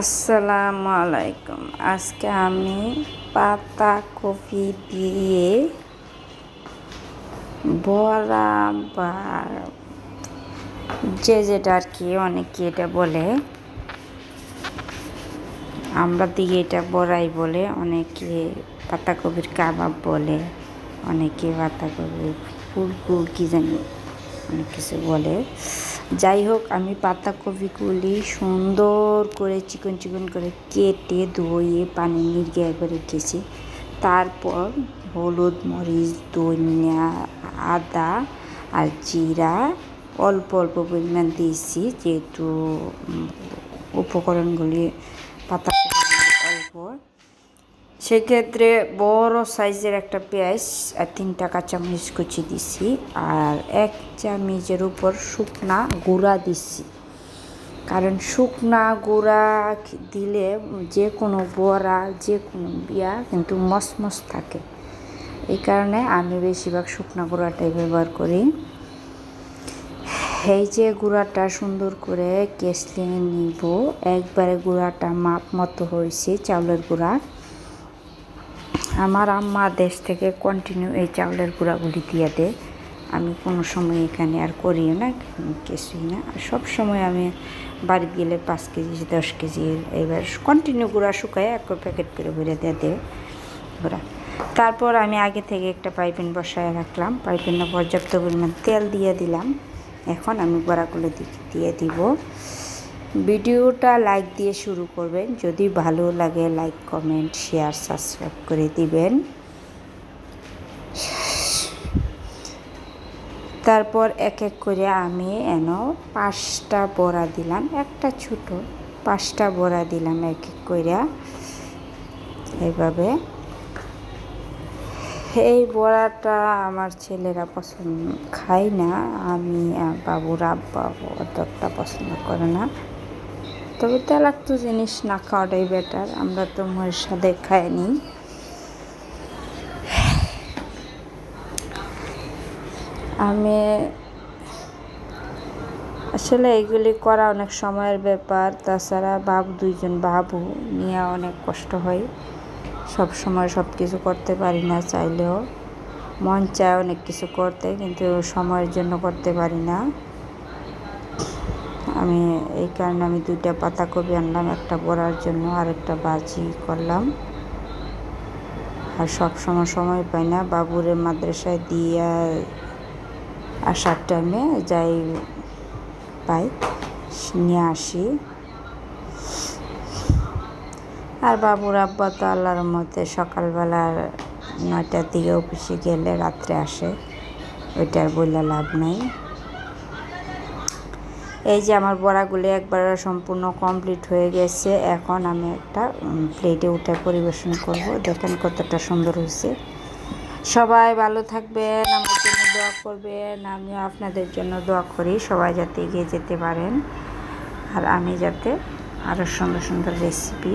আসসালামু আলাইকুম আজকে আমি পাতা কপি দিয়ে বড়া বা যে যেটা আর কি অনেকে এটা বলে, আমরা দিকে এটা বড়াই বলে, অনেকে পাতাকপির কাবাব বলে, অনেকে পাতাকপির ফুলকুল কি জানি অনেক কিছু বলে। যাই হোক, আমি পাতাকপিগুলি সুন্দর করে চিকন চিকন করে কেটে ধুয়ে পানি নির্গিয়ে করে রেখেছি। তারপর হলুদ মরিচ, ধনিয়া, আদা আর জিরা অল্প অল্প পরিমাণ দিয়েছি, যেহেতু উপকরণগুলি পাতাকপিগুলি অল্প। সেক্ষেত্রে বড় সাইজের একটা পেঁয়াজ আর তিনটা কাঁচামরিচ কুচি দিছি আর এক চামচের উপর শুকনা গুঁড়া দিছি। কারণ শুকনা গুঁড়া দিলে যে কোনো বড়া, যে কোনো বিয়া কিন্তু মসমস থাকে। এই কারণে আমি বেশিরভাগ শুকনা গুঁড়াটাই ব্যবহার করি। এই যে গুঁড়াটা সুন্দর করে কেসলে নিব, একবারে গুঁড়াটা মাপ মতো হয়েছে চাউলের গুঁড়া। আমার আম্মা দেশ থেকে কন্টিনিউ এই চাউলের গুঁড়াগুলি দিয়ে দেয়। আমি কোনো সময় এখানে আর করিও না, কিছুই না। সব সময় আমি বাড়ি গেলে পাঁচ কেজি, দশ কেজি এবার কন্টিনিউ গুঁড়া শুকায়, এক প্যাকেট করে ভরে দিয়ে দেয় গুঁড়া। তারপর আমি আগে থেকে একটা পাইপিন বসায় রাখলাম। পাইপিনে পর্যাপ্ত পরিমাণ তেল দিয়ে দিলাম। এখন আমি গুঁড়াগুলো দিয়ে দিব। ভিডিওটা লাইক দিয়ে শুরু করবেন। যদি ভালো লাগে, লাইক, কমেন্ট, শেয়ার, সাবস্ক্রাইব করে দিবেন। তারপর এক এক করে আমি এন পাঁচটা বড়া দিলাম, একটা ছোট পাঁচটা বড়া দিলাম এক এক করে। এইভাবে। এই বড়াটা আমার ছেলেরা পছন্দ, খায় না। আমি বাবুরা বাবু অতটা পছন্দ করে না। তবে তেলাক্ত জিনিস না খাওয়াটাই বেটার আমরা তো ময়ের সাথে খাইনি আমি আসলে এগুলি করা অনেক সময়ের ব্যাপার, তাছাড়া বাবু দুইজন বাবু নিয়ে অনেক কষ্ট হয়। সব সময় সব কিছু করতে পারি না চাইলেও। মন চায় অনেক কিছু করতে, কিন্তু সময়ের জন্য করতে পারি না। আমি এই কারণে আমি দুইটা পাতাকপি আনলাম, একটা বড়ার জন্য আর একটা বাজি করলাম। আর সব সময় সময় পাই না। বাবুরে মাদ্রাসায় দিয়ে আসার টাইমে যাই পাই, নিয়ে আসি। আর বাবুর আব্বা তো আল্লাহর মতে সকালবেলা নয়টার দিকে অফিসে গেলে রাত্রে আসে। ওইটার বললে লাভ নাই। এই যে আমার বড়াগুলি একবার সম্পূর্ণ কমপ্লিট হয়ে গেছে। এখন আমি একটা প্লেটে উঠে পরিবেশন করব। দেখেন কতটা সুন্দর হয়েছে। সবাই ভালো থাকবেন, আমার জন্য দোয়া করবেন। আমিও আপনাদের জন্য দোয়া করি, সবাই যাতে এগিয়ে যেতে পারেন। আর আমি যাতে আরও সুন্দর সুন্দর রেসিপি